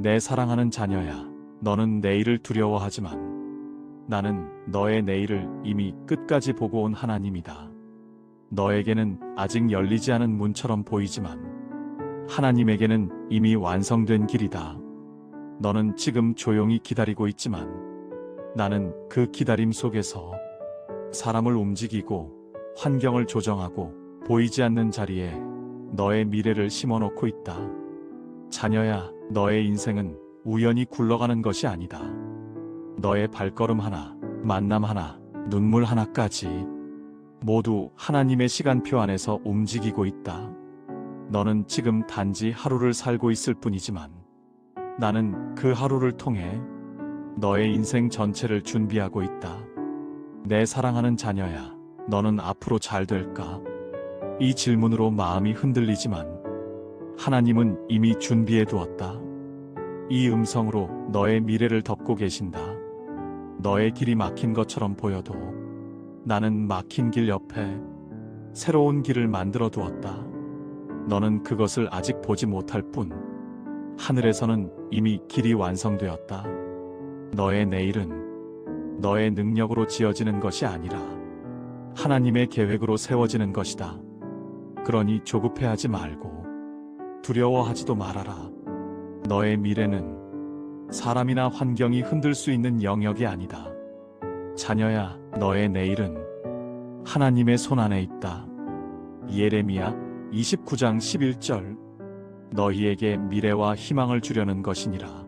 내 사랑하는 자녀야, 너는 내일을 두려워하지만 나는 너의 내일을 이미 끝까지 보고 온 하나님이다. 너에게는 아직 열리지 않은 문처럼 보이지만 하나님에게는 이미 완성된 길이다. 너는 지금 조용히 기다리고 있지만 나는 그 기다림 속에서 사람을 움직이고 환경을 조정하고 보이지 않는 자리에 너의 미래를 심어놓고 있다. 자녀야, 너의 인생은 우연히 굴러가는 것이 아니다. 너의 발걸음 하나, 만남 하나, 눈물 하나까지 모두 하나님의 시간표 안에서 움직이고 있다. 너는 지금 단지 하루를 살고 있을 뿐이지만 나는 그 하루를 통해 너의 인생 전체를 준비하고 있다. 내 사랑하는 자녀야, 너는 앞으로 잘 될까? 이 질문으로 마음이 흔들리지만 하나님은 이미 준비해 두었다. 이 음성으로 너의 미래를 덮고 계신다. 너의 길이 막힌 것처럼 보여도 나는 막힌 길 옆에 새로운 길을 만들어 두었다. 너는 그것을 아직 보지 못할 뿐 하늘에서는 이미 길이 완성되었다. 너의 내일은 너의 능력으로 지어지는 것이 아니라 하나님의 계획으로 세워지는 것이다. 그러니 조급해하지 말고 두려워하지도 말아라. 너의 미래는 사람이나 환경이 흔들 수 있는 영역이 아니다. 자녀야, 너의 내일은 하나님의 손 안에 있다. 예레미야 29장 11절 너희에게 미래와 희망을 주려는 것이니라.